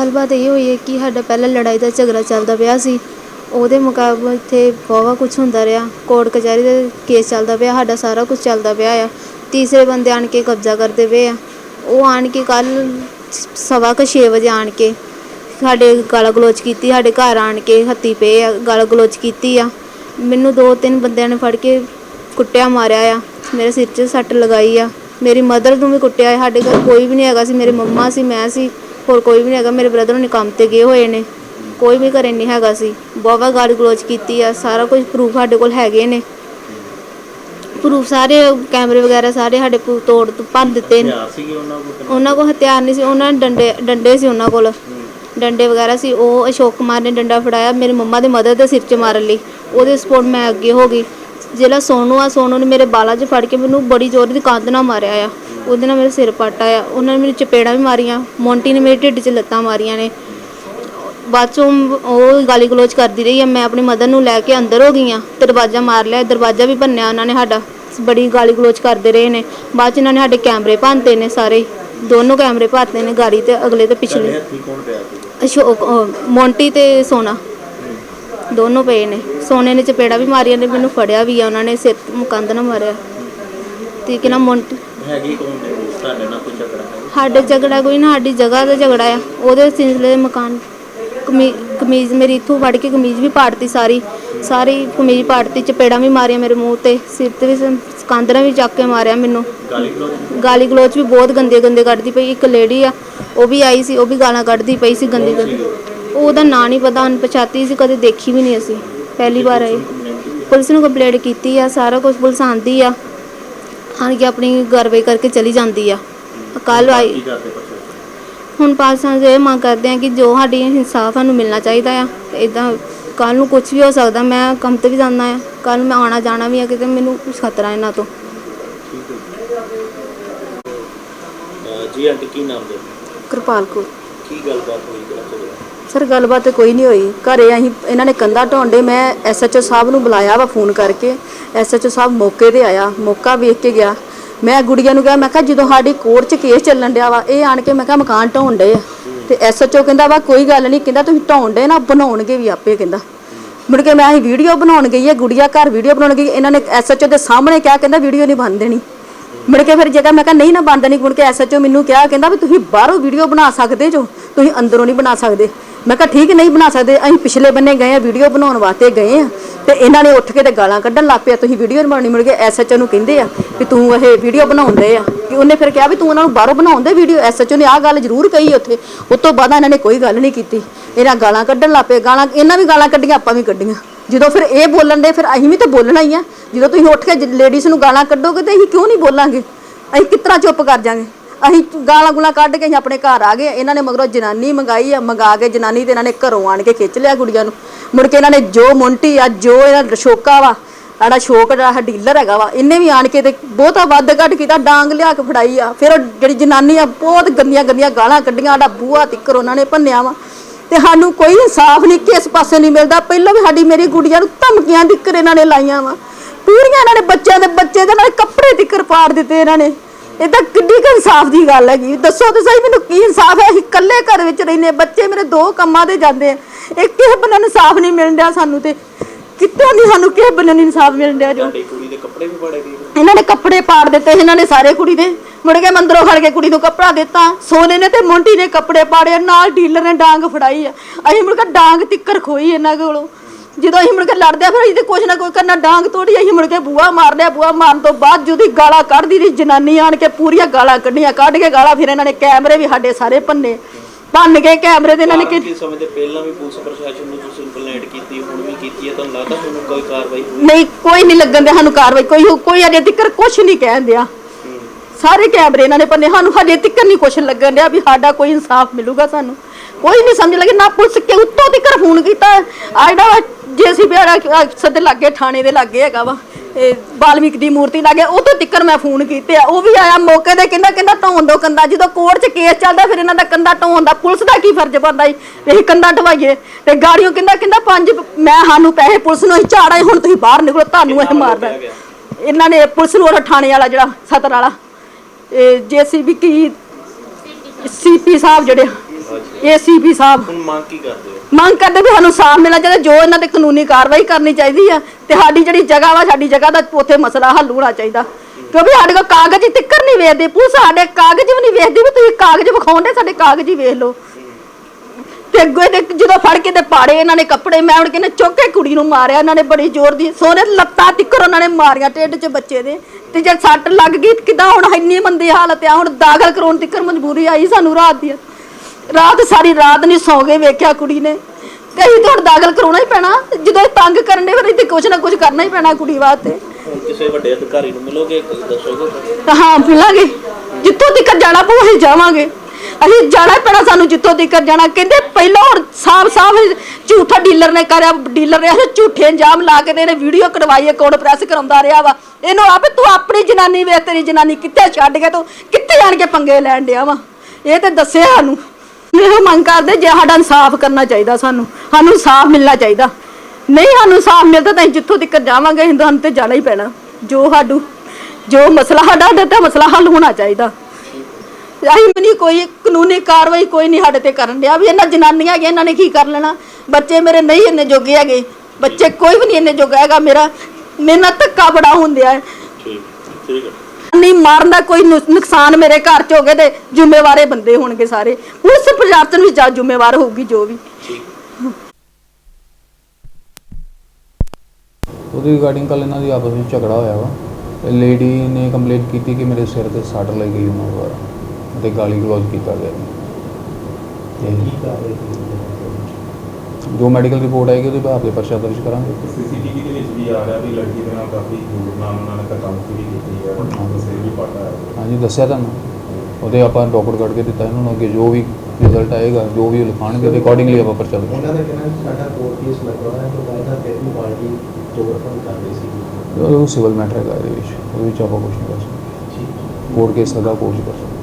ਗੱਲਬਾਤ ਇਹ ਹੋਈ ਹੈ ਕਿ ਸਾਡਾ ਪਹਿਲਾਂ ਲੜਾਈ ਦਾ ਝਗੜਾ ਚੱਲਦਾ ਪਿਆ ਸੀ। ਉਹਦੇ ਮੁਕਾਬਲੇ ਇੱਥੇ ਬਹੁਤ ਕੁਝ ਹੁੰਦਾ ਰਿਹਾ। ਕੋਰਟ ਕਚਹਿਰੀ ਦੇ ਕੇਸ ਚੱਲਦਾ ਪਿਆ, ਸਾਡਾ ਸਾਰਾ ਕੁਝ ਚੱਲਦਾ ਪਿਆ ਆ। ਤੀਸਰੇ ਬੰਦੇ ਆਣ ਕੇ ਕਬਜ਼ਾ ਕਰਦੇ ਪਏ ਆ। ਉਹ ਆਣ ਕੇ ਕੱਲ ਸਵਾ ਕੁ ਛੇ ਵਜੇ ਆਣ ਕੇ ਸਾਡੇ ਗਾਲਾਂ ਗਲੋਚ ਕੀਤੀ, ਸਾਡੇ ਘਰ ਆਣ ਕੇ ਹੱਤੀ ਪਏ ਆ, ਗਾਲਾਂ ਗਲੋਚ ਕੀਤੀ ਆ। ਮੈਨੂੰ ਦੋ ਤਿੰਨ ਬੰਦਿਆਂ ਨੇ ਫੜ ਕੇ ਕੁੱਟਿਆ, ਮਾਰਿਆ ਆ। ਮੇਰੇ ਸਿਰ 'ਚ ਸੱਟ ਲਗਾਈ ਆ। ਮੇਰੀ ਮਦਰ ਨੂੰ ਵੀ ਕੁੱਟਿਆ ਸਾਡੇ ਘਰ ਕੋਈ ਵੀ ਨਹੀਂ ਹੈਗਾ ਸੀ। ਮੇਰੇ ਮੰਮਾ ਸੀ, ਮੈਂ ਸੀ। ਹੋਰ ਕੋਈ ਵੀ ਨਹੀਂ ਹੈਗਾ ਮੇਰੇ ਬ੍ਰਦਰ ਨੇ ਕੰਮ ਤੇ ਗਏ ਹੋਏ ਨੇ। ਕੋਈ ਵੀ ਘਰੇ ਨਹੀਂ ਹੈਗਾ ਸੀ। ਬਹੁਤ ਗਾਲੀ ਗਲੋਚ ਕੀਤੀ ਆ ਸਾਰਾ ਕੁਝ ਪ੍ਰੂਫ ਸਾਡੇ ਕੋਲ ਹੈਗੇ ਨੇ। ਪ੍ਰੂਫ ਸਾਰੇ ਕੈਮਰੇ ਵਗੈਰਾ ਸਾਰੇ ਸਾਡੇ ਪ੍ਰੂਫ ਤੋੜ ਭੰਨ ਦਿੱਤੇ ਨੇ। ਹਥਿਆਰ ਸੀਗੇ ਉਹਨਾਂ ਕੋਲ ਉਹਨਾਂ ਕੋਲ ਹਥਿਆਰ ਨਹੀਂ ਸੀ ਉਹਨਾਂ ਨੇ ਡੰਡੇ ਡੰਡੇ ਸੀ ਉਹਨਾਂ ਕੋਲ। ਡੰਡੇ ਵਗੈਰਾ ਸੀ ਉਹ ਅਸ਼ੋਕ ਕੁਮਾਰ ਨੇ ਡੰਡਾ ਫੜਾਇਆ ਮੇਰੇ ਮੰਮਾ ਦੇ ਮਦਰ ਦੇ ਸਿਰ 'ਚ ਮਾਰਨ ਲਈ। ਉਹਦੇ ਸਪੋਰਟ ਮੈਂ ਅੱਗੇ ਹੋ ਗਈ। ਜਿਹੜਾ ਸੋਨੂ ਆ ਸੋਨੂ ਨੇ ਮੇਰੇ ਬਾਲਾਂ 'ਚ ਫੜ ਕੇ ਮੈਨੂੰ ਬੜੀ ਜ਼ੋਰ ਦੀ ਕੰਧ ਨਾਲ ਮਾਰਿਆ ਆ। ਉਹਦੇ ਨਾਲ ਮੇਰੇ ਸਿਰ ਪੱਟ ਆਇਆ ਉਹਨਾਂ ਨੇ ਮੈਨੂੰ ਚਪੇੜਾਂ ਵੀ ਮਾਰੀਆਂ। ਮੌਂਟੀ ਨੇ ਮੇਰੇ ਢਿੱਡ 'ਚ ਲੱਤਾਂ ਮਾਰੀਆਂ ਨੇ। ਬਾਅਦ ਚੋਂ ਉਹ ਗਾਲੀ ਗਲੋਚ ਕਰਦੀ ਰਹੀ ਆ। ਮੈਂ ਆਪਣੀ ਮਦਰ ਨੂੰ ਲੈ ਕੇ ਅੰਦਰ ਹੋ ਗਈ ਆ। ਦਰਵਾਜ਼ਾ ਮਾਰ ਲਿਆ। ਦਰਵਾਜ਼ਾ ਵੀ ਭੰਨਿਆ ਉਹਨਾਂ ਨੇ ਸਾਡਾ। ਬੜੀ ਗਾਲੀ ਗਲੋਚ ਕਰਦੇ ਰਹੇ ਨੇ। ਬਾਅਦ ਚ ਇਹਨਾਂ ਨੇ ਸਾਡੇ ਕੈਮਰੇ ਭੰਨਤੇ ਨੇ ਸਾਰੇ। ਹੀ। ਦੋਨੋਂ ਕੈਮਰੇ ਭੰਨਤੇ ਨੇ ਗਾੜੀ ਤੇ ਅਗਲੇ ਤੇ ਤੁਹਾਡੇ ਪਿਛਲੇ ਹੱਥੀ ਕੌਣ ਪਿਆ ਸੀ? ਅਸ਼ੋਕ ਅਹ ਮੌਂਟੀ ਤੇ ਸੋਨਾ। ਦੋਨੋਂ ਪਏ ਨੇ। ਸੋਨੇ ਨੇ ਚਪੇੜਾ ਵੀ ਮਾਰੀਆਂ ਨੇ ਮੈਨੂੰ ਫੜਿਆ ਵੀ ਆ ਉਹਨਾਂ ਨੇ ਸਿਰ ਤੇ ਕੰਧ ਨਾਲ ਮਾਰਿਆ। ਤੇ ਕਿ ਨਾ ਮੌਂਟੀ ਹੈਗੀ ਕੌਣ ਨੇ? ਤੁਹਾਡੇ ਨਾਲ ਕੋਈ ਝਗੜਾ ਹੈ ਸਾਡੇ ਝਗੜਾ ਕੋਈ ਨਾ ਸਾਡੀ ਜਗ੍ਹਾ ਦਾ ਝਗੜਾ ਆ। ਉਹਦੇ ਸਿਲਸਿਲੇ ਦੇ ਮਕਾਨ ਕਮੀ- ਕਮੀਜ਼ ਮੇਰੀ ਇੱਥੋਂ ਫੜ ਕੇ ਕਮੀਜ਼ ਵੀ ਪਾੜਤੀ ਸਾਰੀ। ਸਾਰੀ ਕਮੀਜ਼ ਪਾੜਤੀ ਚਪੇੜਾਂ ਵੀ ਮਾਰੀਆਂ ਮੇਰੇ ਮੂੰਹ ਤੇ ਸਿਰ ਤੇ ਵੀ ਕਾਂਦਰਾ ਵੀ ਚੱਕ ਕੇ ਮਾਰਿਆ ਮੈਨੂੰ। ਗਾਲੀ ਗਲੋਚ? ਗਾਲੀ ਗਲੋਚ ਵੀ ਬਹੁਤ ਗੰਦੇ ਗੰਦੇ ਕੱਢਦੀ ਪਈ ਇੱਕ ਲੇਡੀ ਆ ਉਹ ਵੀ ਆਈ ਸੀ ਉਹ ਵੀ ਗਾਲਾਂ ਕੱਢਦੀ ਪਈ ਸੀ ਗੰਦੀ ਗੰਦੀ ਉਹਦਾ ਨਾਂ ਨਹੀਂ ਪਤਾ ਅਣਪਛਾਤੀ ਸੀ ਕਦੇ ਦੇਖੀ ਵੀ ਨਹੀਂ ਅਸੀਂ ਪਹਿਲੀ ਵਾਰ ਆਏ। ਪੁਲਿਸ ਨੂੰ ਕੰਪਲੇਂਟ ਕੀਤੀ ਆ ਸਾਰਾ ਕੁਝ ਪੁਲਿਸ ਆਂਦੀ ਆ ਆਣ ਕੇ ਆਪਣੀ ਕਾਰਵਾਈ ਕਰਕੇ ਚਲੀ ਜਾਂਦੀ ਆ। ਕੱਲ ਆਈ ਹੁਣ ਪਾਕਿਸਤਾਨ ਦੇ ਮੰਗ ਕਰਦੇ ਆ ਕਿ ਜੋ ਸਾਡੀ ਇਨਸਾਫ ਸਾਨੂੰ ਮਿਲਣਾ ਚਾਹੀਦਾ ਆ ਇਦਾਂ ਕੱਲ ਨੂੰ ਕੁਝ ਵੀ ਹੋ ਸਕਦਾ ਮੈਂ ਕੰਮ ਤੇ ਵੀ ਜਾਣਾ ਆ ਕੱਲ ਨੂੰ ਮੈਂ ਆਉਣਾ ਜਾਣਾ ਵੀ ਆ ਕਿਤੇ ਮੈਨੂੰ ਕੁਝ ਖਤਰਾ ਇਹਨਾਂ ਤੋਂ। ਜੀ। ਆਂਟੀ ਕੀ ਨਾਮ ਦੇ ਕਿਰਪਾਲ ਕੌਰ। ਕੀ ਗੱਲਬਾਤ ਹੋਈ ਕਿਹੜਾ ਝਗੜਾ ਸਰ, ਗੱਲਬਾਤ ਕੋਈ ਨਹੀਂ ਹੋਈ। ਘਰੇ ਅਸੀਂ ਇਹਨਾਂ ਨੇ ਕੰਧਾ ਢਾਉਂਦੇ ਮੈਂ ਐਸਐਚਓ ਸਾਹਿਬ ਨੂੰ ਬੁਲਾਇਆ ਵਾ ਫੋਨ ਕਰਕੇ। ਐਸਐਚਓ ਸਾਹਿਬ ਮੌਕੇ ਤੇ ਆਇਆ, ਮੌਕਾ ਵੇਖ ਕੇ ਗਿਆ। ਮੈਂ ਗੁੜੀਆ ਨੂੰ ਕਿਹਾ, ਮੈਂ ਕਿਹਾ ਜਦੋਂ ਸਾਡੀ ਕੋਰਟ 'ਚ ਕੇਸ ਚੱਲਣ ਡਿਆ ਵਾ, ਇਹ ਆਣ ਕੇ ਮੈਂ ਕਿਹਾ ਮਕਾਨ ਢਾਉਣ ਡੇ ਆ। ਤੇ ਐਸਐਚਓ ਕਹਿੰਦਾ ਵਾ, ਕੋਈ ਗੱਲ ਨਹੀਂ, ਕਹਿੰਦਾ ਤੁਸੀਂ ਢਾਉਣ ਡੇ ਨਾ, ਬਣਾਉਣਗੇ ਵੀ ਆਪੇ, ਕਹਿੰਦਾ। ਮੁੜ ਕੇ ਮੈਂ ਅਸੀਂ ਵੀਡੀਓ ਬਣਾਉਣ ਗਈ ਹੈ ਗੁੜੀਆ ਘਰ ਵੀਡੀਓ ਬਣਾਉਣ ਗਈ, ਇਹਨਾਂ ਨੇ ਐਸਐਚਓ ਦੇ ਸਾਹਮਣੇ ਕਿਹਾ, ਕਹਿੰਦਾ ਵੀਡੀਓ ਨਹੀਂ ਬਣ ਦੇਣੀ। ਮੁੜ ਕੇ ਫਿਰ ਜਗ੍ਹਾ ਮੈਂ ਕਿਹਾ, ਨਹੀਂ ਨਾ ਬੰਦ ਨਹੀਂ ਮੁੜ ਕੇ ਐਸਐਚਓ ਮੈਨੂੰ ਕਿਹਾ, ਕਹਿੰਦਾ ਵੀ ਤੁਸੀਂ ਬਾਹਰੋਂ ਵੀਡੀਓ ਬਣਾ ਸਕਦੇ ਜੋ, ਤੁਸੀਂ ਅੰਦਰੋਂ ਨਹੀਂ ਬਣਾ ਸਕਦੇ। ਮੈਂ ਕਿਹਾ, ਠੀਕ, ਨਹੀਂ ਬਣਾ ਸਕਦੇ। ਅਸੀਂ ਪਿਛਲੇ ਬੰਨੇ ਗਏ ਆ, ਵੀਡੀਓ ਬਣਾਉਣ ਵਾਸਤੇ ਗਏ ਆ। ਤੇ ਇਹਨਾਂ ਨੇ ਉੱਠ ਕੇ ਤੇ ਗਾਲਾਂ ਕੱਢਣ ਲੱਗ ਪਿਆ। ਤੁਸੀਂ ਵੀਡੀਓ ਨਹੀਂ ਬਣਾਉਣੀ। ਮੁੜ ਕੇ ਐਸਐਚਓ ਨੂੰ ਕਹਿੰਦੇ ਆ ਵੀ ਤੂੰ ਇਹ ਵੀਡੀਓ ਬਣਾਉਂਦੇ ਆ। ਕਿ ਉਹਨੇ ਫਿਰ ਕਿਹਾ ਵੀ ਤੂੰ ਉਹਨਾਂ ਨੂੰ ਬਾਹਰੋਂ ਬਣਾਉਂਦੇ ਵੀਡੀਓ। ਐਸਐਚਓ ਨੇ ਆਹ ਗੱਲ ਜ਼ਰੂਰ ਕਹੀ ਉੱਥੇ। ਉਸ ਤੋਂ ਬਾਅਦ ਇਹਨਾਂ ਨੇ ਕੋਈ ਗੱਲ ਨਹੀਂ ਕੀਤੀ। ਇਹਨਾਂ ਗਾਲਾਂ ਕੱਢਣ ਲੱਗ ਪਏ। ਗਾਲਾਂ, ਇਹਨਾਂ ਵੀ ਗਾਲਾਂ ਕੱਢੀਆਂ, ਆਪਾਂ ਵੀ ਕੱਢੀਆਂ। ਜਦੋਂ ਫਿਰ ਇਹ ਬੋਲਣ ਦੇ, ਫਿਰ ਅਸੀਂ ਵੀ ਤਾਂ ਬੋਲਣਾ ਹੀ ਆ। ਜਦੋਂ ਤੁਸੀਂ ਉੱਠ ਕੇ ਲੇਡੀਜ਼ ਨੂੰ ਗਾਲਾਂ ਕੱਢੋਗੇ ਤੇ ਅਸੀਂ ਕਿਉਂ ਨਹੀਂ ਬੋਲਾਂਗੇ? ਅਸੀਂ ਕਿਸ ਤਰ੍ਹਾਂ ਚੁੱਪ ਕਰ ਜਾਾਂਗੇ? ਅਸੀਂ ਗਾਲਾਂ ਗੁਲਾਂ ਕੱਢ ਕੇ ਅਸੀਂ ਆਪਣੇ ਘਰ ਆ ਗਏ। ਇਹਨਾਂ ਨੇ ਮਗਰੋਂ ਜਨਾਨੀ ਮੰਗਾਈ ਆ, ਮੰਗਾ ਕੇ ਜਨਾਨੀ ਤੇ ਇਹਨਾਂ ਨੇ ਘਰੋਂ ਆਣ ਕੇ ਖਿੱਚ ਲਿਆ ਗੁੜੀਆਂ ਨੂੰ। ਮੁੜ ਕੇ ਇਹਨਾਂ ਨੇ ਜੋ ਮੁੰਟੀ ਆ, ਜੋ ਇਹਨਾਂ ਸ਼ੋਕਾ ਵਾ, ਸਾਡਾ ਸ਼ੋਕ, ਜਿਹੜਾ ਡੀਲਰ ਹੈਗਾ ਵਾ, ਇਹਨੇ ਵੀ ਆਣ ਕੇ ਤੇ ਬਹੁਤਾ ਵੱਧ ਘੱਟ ਕੀਤਾ, ਡਾਂਗ ਲਿਆ ਕੇ ਫੜਾਈ ਆ। ਫਿਰ ਉਹ ਜਿਹੜੀ ਜਨਾਨੀ ਆ, ਬਹੁਤ ਗੰਦੀਆਂ ਗੰਦੀਆਂ ਗਾਲਾਂ ਕੱਢੀਆਂ, ਸਾਡਾ ਬੂਹਾ ਤਿੱਕਰ ਉਹਨਾਂ ਨੇ ਭੰਨਿਆ ਵਾ। ਤੇ ਸਾਨੂੰ ਕੋਈ ਇਨਸਾਫ ਨਹੀਂ, ਕਿਸ ਪਾਸੇ ਨਹੀਂ ਮਿਲਦਾ। ਪਹਿਲਾਂ ਵੀ ਸਾਡੀ ਮੇਰੀ ਗੁੜੀਆਂ ਨੂੰ ਧਮਕੀਆਂ, ਤਿੱਕਰ ਇਹਨਾਂ ਨੇ ਲਾਈਆਂ ਵਾ। ਪੂਰੀਆਂ ਇਹਨਾਂ ਨੇ ਬੱਚਿਆਂ ਦੇ ਬੱਚੇ ਦੇ ਨਾਲ ਕੱਪੜੇ ਤਿੱਕਰ ਪਾੜ ਦਿੱਤੇ ਇਹਨਾਂ ਨੇ। ਇਹ ਤਾਂ ਕਿੱਡੀ ਕੁ ਇਨਸਾਫ ਦੀ ਗੱਲ ਹੈਗੀ। ਦੱਸੋ ਤੇ ਸਹੀ ਮੈਨੂੰ ਕੀ ਇਨਸਾਫ ਹੈ? ਅਸੀਂ ਇਕੱਲੇ ਘਰ ਵਿੱਚ ਰਹਿੰਦੇ ਬੱਚੇ ਮੇਰੇ ਦੋ ਕੰਮਾਂ ਤੇ ਜਾਂਦੇ ਆ। ਇਹ ਕਿਸੇ ਬੰਨੇ ਇਨਸਾਫ ਨਹੀਂ ਮਿਲਣ ਡਿਆ ਸਾਨੂੰ ਤੇ ਕਿੱਥੋਂ ਨਹੀਂ ਸਾਨੂੰ ਕਿਸੇ ਬੰਨੇ ਨੀ ਇਨਸਾਫ ਮਿਲਣ ਡਿਆ ਜੋ? ਤੁਹਾਡੀ ਕੁੜੀ ਦੇ ਕੱਪੜੇ ਵੀ ਪਾੜੇ ਗਏ। ਇਹਨਾਂ ਨੇ ਕੱਪੜੇ ਪਾੜ ਦਿੱਤੇ ਇਹਨਾਂ ਨੇ ਸਾਰੇ ਕੁੜੀ ਦੇ। ਮੁੜ ਕੇ ਮੰਦਰੋਂ ਖੜ ਕੇ ਕੁੜੀ ਨੂੰ ਕੱਪੜਾ ਦਿੱਤਾ। ਸੋਨੇ ਨੇ ਤੇ ਮੋਂਟੀ ਨੇ ਕੱਪੜੇ ਪਾੜੇ ਨਾਲ ਡੀਲਰ ਨੇ ਡਾਂਗ ਫੜਾਈ ਆ। ਅਸੀਂ ਮੁੜ ਕੇ ਡਾਂਗ ਤਿੱਕਰ ਖੋਈ ਇਹਨਾਂ ਕੋਲੋਂ। ਜਦੋਂ ਅਸੀਂ ਮੁੜ ਕੇ ਲੜਦੇ ਆ ਫਿਰ ਅਸੀਂ ਤੇ ਕੁਛ ਨਾ ਕੋਈ ਕਰਨਾ ਡਾਂਗ ਤੋੜੀ ਅਸੀਂ ਮੁੜ ਕੇ ਬੂਆ ਮਾਰ ਲਿਆ ਬੂਆ ਮਾਰਨ ਤੋਂ ਬਾਅਦ ਜੁਦੀ ਗਾਲਾਂ ਕੱਢਦੀ ਦੀ ਜਨਾਨੀ ਆਣ ਕੇ ਪੂਰੀਆਂ ਗਾਲਾਂ ਕੱਢੀਆਂ ਕੱਢ ਕੇ ਗਾਲਾਂ ਫਿਰ ਇਹਨਾਂ ਨੇ ਕੈਮਰੇ ਵੀ ਸਾਡੇ ਸਾਰੇ ਭੰਨੇ ਭੰਨ ਕੇ ਕੈਮਰੇ ਤੇ ਇਹਨਾਂ ਨੇ ਕਿ ਕਿ ਸਮੇਂ ਦੇ ਪਹਿਲਾਂ ਵੀ ਪੁਲਿਸ ਪ੍ਰਸ਼ਾਸਨ ਨੂੰ ਤੁਸੀਂ ਕੰਪਲੇਂਟ ਕੀਤੀ ਹੁਣ ਵੀ ਕੀਤੀ ਹੈ ਤੁਹਾਨੂੰ ਲੱਗਦਾ ਹੁਣ ਕੋਈ ਕਾਰਵਾਈ ਨਹੀਂ ਕੋਈ ਨਹੀਂ ਲੱਗਣ ਦੇ ਸਾਨੂੰ ਕਾਰਵਾਈ ਕੋਈ ਕੋਈ ਅਜੇ ਤੱਕ ਕੁਛ ਨਹੀਂ ਕਹਿਣ ਦਿਆ। ਸਾਰੇ ਕੈਮਰੇ ਇਹਨਾਂ ਨੇ ਪੰਨੇ ਸਾਨੂੰ ਹਜੇ ਤੱਕ ਨਹੀਂ ਕੁਛ ਲੱਗਣ ਡਿਆ ਵੀ ਸਾਡਾ ਕੋਈ ਇਨਸਾਫ ਮਿਲੂਗਾ ਸਾਨੂੰ। ਕੋਈ ਨਹੀਂ ਸਮਝ ਲੱਗੇ ਨਾ ਪੁਲਿਸ ਕੇ ਉੱਤੋਂ ਤੱਕ ਫੋਨ ਕੀਤਾ? ਆ ਜਿਹੜਾ ਜੇਸੀਬੀ ਵਾਲਾ ਸੱਦੇ ਲੱਗੇ ਥਾਣੇ ਦੇ ਲੱਗੇ ਹੈਗਾ ਵਾ। ਇਹ ਬਾਲਮੀਕ ਦੀ ਮੂਰਤੀ ਲੱਗੇ ਉਹ ਤੋਂ ਤੱਕਰ ਮੈਂ ਫੋਨ ਕੀਤੇ ਆ। ਉਹ ਵੀ ਆਇਆ ਮੌਕੇ ਤੇ ਕਹਿੰਦਾ ਕਹਿੰਦਾ ਢਾਉਣ ਦੋ ਕੰਦਾ ਜਦੋਂ ਕੋਰਟ 'ਚ ਕੇਸ ਚੱਲਦਾ ਫਿਰ ਇਹਨਾਂ ਦਾ ਕੰਦਾ ਢਾਉਣ ਦਾ। ਪੁਲਿਸ ਦਾ ਕੀ ਫਰਜ਼ ਬਣਦਾ ਜੀ? ਅਸੀਂ ਕੰਦਾ ਢਵਾਈਏ। ਤੇ ਗਾੜੀਆਂ ਕਹਿੰਦਾ ਕਹਿੰਦਾ ਪੰਜ ਮੈਂ ਸਾਨੂੰ ਪੈਸੇ ਪੁਲਿਸ ਨੂੰ ਝਾੜਾ ਹੁਣ ਤੁਸੀਂ ਬਾਹਰ ਨਿਕਲੋ ਤੁਹਾਨੂੰ ਇਹ ਮਾਰਦਾ? ਇਹਨਾਂ ਨੇ ਪੁਲਿਸ ਨੂੰ ਉਹ ਥਾਣੇ ਵਾਲਾ ਜਿਹੜਾ ਸਤਰ ਵਾਲਾ ਇਹ ਜੇਸੀਬੀ ਕੀ ਸੀਪੀ ਸਾਹਿਬ। ਜਿਹੜੇ ਏਸੀਪੀ ਸਾਹਿਬ ਹੁਣ ਮੰਗ ਕੀ ਕਰਦੇ ਹੋ? ਮੰਗ ਕਰਦੇ ਵੀ ਸਾਨੂੰ ਸਾਫ਼ ਮਿਲਣਾ ਚਾਹੀਦਾ ਜੋ ਇਹਨਾਂ ਤੇ ਕਾਨੂੰਨੀ ਕਾਰਵਾਈ ਕਰਨੀ ਚਾਹੀਦੀ ਆ ਤੇ ਸਾਡੀ ਜਿਹੜੀ ਜਗ੍ਹਾ ਵਾ ਸਾਡੀ ਜਗ੍ਹਾ ਦਾ ਉੱਥੇ ਮਸਲਾ ਹੱਲ ਹੋਣਾ ਚਾਹੀਦਾ। ਕਿਉਂਕਿ ਸਾਡੇ ਕੋਲ ਕਾਗਜ਼ ਹੀ ਤਿੱਕਰ ਨਹੀਂ ਵੇਖਦੇ ਪੁਲਿਸ ਸਾਡੇ ਕਾਗਜ਼ ਵੀ ਨਹੀਂ ਵੇਖਦੀ ਵੀ ਤੁਸੀਂ ਕਾਗਜ਼ ਵਿਖਾਉਂਦੇ ਸਾਡੇ ਕਾਗਜ਼ ਹੀ ਵੇਖ ਲਓ। ਤੇ ਅੱਗੇ ਦੇ ਜਦੋਂ ਫੜ ਕੇ ਤੇ ਪਾੜੇ ਇਹਨਾਂ ਨੇ ਕੱਪੜੇ ਮੈਂ ਹੁਣ ਕਹਿੰਦੇ ਚੁੱਕ ਕੁੜੀ ਨੂੰ ਮਾਰਿਆ ਇਹਨਾਂ ਨੇ ਬੜੀ ਜ਼ੋਰ ਦੀ ਸੋਨੇ ਲੱਤਾਂ ਤਿੱਕਰ ਉਹਨਾਂ ਨੇ ਮਾਰੀਆਂ ਢਿੱਡ 'ਚ ਬੱਚੇ ਦੇ। ਤੇ ਜਦ ਸੱਟ ਲੱਗ ਗਈ ਕਿਦਾਂ ਹੁਣ ਇੰਨੀ ਮੰਦੀ ਹਾਲਤ ਆ ਹੁਣ ਦਾਖਲ ਕਰਾਉਣ ਤਿੱਕਰ ਮਜਬੂਰੀ ਆਈ ਸਾਨੂੰ ਰਾਤ ਦੀ। ਰਾਤ ਸਾਰੀ ਰਾਤ ਨਹੀਂ ਸੌਂ ਕੇ ਵੇਖਿਆ ਕੁੜੀ ਨੇ। ਤੇ ਅਸੀਂ ਤਾਂ ਹੁਣ ਦਾਖਲ ਕਰਾਉਣਾ ਹੀ ਪੈਣਾ। ਜਦੋਂ ਇਹ ਤੰਗ ਕਰਨ ਦੇ ਫਿਰ ਇੱਥੇ ਕੁਝ ਨਾ ਕੁਝ ਕਰਨਾ ਹੀ ਪੈਣਾ ਕੁੜੀ ਵਾਸਤੇ। ਹੁਣ ਕਿਸੇ ਵੱਡੇ ਅਧਿਕਾਰੀ ਨੂੰ ਮਿਲੋਗੇ ਦੱਸੋਗੇ? ਤਾਂ ਹਾਂ ਮਿਲਾਂਗੇ। ਜਿੱਥੋਂ ਤੱਕ ਜਾਣਾ ਪਊ ਅਸੀਂ ਜਾਵਾਂਗੇ। ਅਸੀਂ ਜਾਣਾ ਹੀ ਪੈਣਾ ਸਾਨੂੰ ਜਿੱਥੋਂ ਤੱਕ ਜਾਣਾ। ਕਹਿੰਦੇ ਪਹਿਲਾਂ ਹੁਣ ਸਾਫ਼ ਸਾਫ਼ ਝੂਠਾ ਡੀਲਰ ਨੇ ਕਰਿਆ ਡੀਲਰ ਨੇ ਝੂਠੇ ਇੰਜਾਮ ਲਾ ਕੇ ਤੇ ਇਹਨੇ ਵੀਡੀਓ ਕਢਵਾਈ ਹੈ ਕੋਡ ਪ੍ਰੈਸ ਕਰਾਉਂਦਾ ਰਿਹਾ ਵਾ। ਇਹਨੂੰ ਆਪੇ ਤੂੰ ਆਪਣੀ ਜਨਾਨੀ ਵੇਖ ਤੇਰੀ ਜਨਾਨੀ ਕਿੱਥੇ ਛੱਡ ਗਿਆ ਤੂੰ ਕਿੱਥੇ ਜਾਣ ਕੇ ਪੰਗੇ ਲੈਣ ਡਿਆ ਵਾ? ਇਹ ਤੇ ਦੱਸਿਆ ਸਾਨੂੰ। ਇਹੋ ਮੰਗ ਕਰਦੇ ਜੇ ਸਾਡਾ ਇਨਸਾਫ ਕਰਨਾ ਚਾਹੀਦਾ ਸਾਨੂੰ ਸਾਨੂੰ ਇਨਸਾਫ ਮਿਲਣਾ ਚਾਹੀਦਾ। ਨਹੀਂ ਸਾਨੂੰ ਇਨਸਾਫ ਮਿਲਦਾ ਤਾਂ ਅਸੀਂ ਜਿੱਥੋਂ ਤੱਕ ਜਾਵਾਂਗੇ, ਅਸੀਂ ਤੇ ਜਾਣਾ ਹੀ ਪੈਣਾ। ਜੋ ਸਾਡੂ, ਜੋ ਮਸਲਾ ਸਾਡਾ ਉਹਦਾ ਮਸਲਾ ਹੱਲ ਹੋਣਾ ਚਾਹੀਦਾ। ਅਸੀਂ ਵੀ ਨਹੀਂ ਕੋਈ ਕਾਨੂੰਨੀ ਕਾਰਵਾਈ ਕੋਈ ਨਹੀਂ ਸਾਡੇ ਤੇ ਕਰਨ ਡਿਆ ਵੀ ਇਹਨਾਂ ਜਨਾਨੀਆਂ ਹੈਗੀਆਂ, ਇਹਨਾਂ ਨੇ ਕੀ ਕਰ ਲੈਣਾ? ਬੱਚੇ ਮੇਰੇ ਨਹੀਂ ਇੰਨੇ ਜੋਗੇ ਹੈਗੇ। ਬੱਚੇ ਕੋਈ ਵੀ ਨਹੀਂ ਇੰਨੇ ਜੋਗਾ ਹੈਗਾ। ਮੇਰਾ, ਮੇਰੇ ਨਾਲ ਧੱਕਾ ਬੜਾ ਹੁੰਦਿਆ ਹੈ ਠੀਕ ਠੀਕ ਹੈ। ਨਹੀਂ ਮਾਰਨ ਦਾ ਕੋਈ ਨੁ- ਨੁਕਸਾਨ ਮੇਰੇ ਘਰ ਚ ਹੋ ਗਏ ਤੇ ਜ਼ਿੰਮੇਵਾਰੇ ਬੰਦੇ ਹੋਣਗੇ ਸਾਰੇ। ਪੁਲਿਸ ਪ੍ਰਸ਼ਾਸਨ ਵੀ ਜਾ ਜ਼ਿੰਮੇਵਾਰ ਹੋਊਗੀ ਜੋ ਵੀ। ਉਹਦੀ ਰਿਗਾਰਡਿੰਗ ਕੱਲ ਇਹਨਾਂ ਦੀ ਆਪਸ ਵਿੱਚ ਝਗੜਾ ਹੋਇਆ ਵਾ। ਲੇਡੀ ਨੇ ਕੰਪਲੇਂਟ ਕੀਤੀ ਕਿ ਮੇਰੇ ਸਿਰ ਤੇ ਸੱਟ ਲੱਗ ਗਈ ਉਹਨਾਂ ਦੁਆਰਾ। ਤੇ ਗਾਲੀ ਗਲੋਚ ਕੀਤਾ ਗਿਆ। ਤੇ ਜੋ ਮੈਡੀਕਲ ਰਿਪੋਰਟ ਆਏਗੀ ਉਹਦੇ ਬਾਅਦ ਦੇ ਪਰਚਾ ਦਰਜ ਕਰਾਂਗੇ। ਸੀਸੀਟੀਵੀ ਦੇ ਵਿੱਚ ਵੀ ਆ ਰਿਹਾ ਵੀ ਲੜਕੀ ਦੇ ਨਾਲ ਕਾਫੀ ਦੂਰ ਨਾਲ ਉਹਨਾਂ ਨੇ ਤਾਂ ਕੰਮ ਵੀ ਕੀਤੀ ਹੈ ਉਹਨਾਂ ਦਾ ਸਿਰ ਵੀ ਪਾਟਾ ਹੈ ਹਾਂਜੀ ਦੱਸਿਆ ਤੁਹਾਨੂੰ। ਉਹਦੇ ਆਪਾਂ ਡਾਕੂਮੈਂਟ ਕੱਢ ਕੇ ਦਿੱਤਾ ਇਹਨਾਂ ਨੂੰ ਅੱਗੇ ਜੋ ਵੀ ਰਿਜ਼ਲਟ ਆਏਗਾ ਜੋ ਵੀ ਲਿਖਾਣਗੇ ਉਹਦੇ ਅਕੋਰਡਿੰਗਲੀ ਆਪਾਂ ਪਰਚਾ ਲਵਾਂਗੇ ਉਹਨਾਂ ਦਾ ਕਹਿਣਾ ਸਾਡਾ ਕੋਰਟ ਕੇਸ ਲੱਗਾ ਹੋਇਆ ਹੈ ਤਾਂ ਬਾਅਦ ਦਾ ਤੇਰੀ ਪਾਰਟੀ ਜੋਗਰਫਨ ਕਰ ਰਹੀ ਸੀ। ਉਹ ਸਿਵਲ ਮੈਟਰ ਹੈਗਾ ਇਹਦੇ ਵਿੱਚ ਉਹਦੇ ਵਿੱਚ ਆਪਾਂ ਕੁਝ ਨਹੀਂ ਕਰ ਸਕਦੇ। ਕੋਰਟ ਕੇਸ ਲਗਾ ਕੋਰਟ ਕਰ ਸਕਦੇ।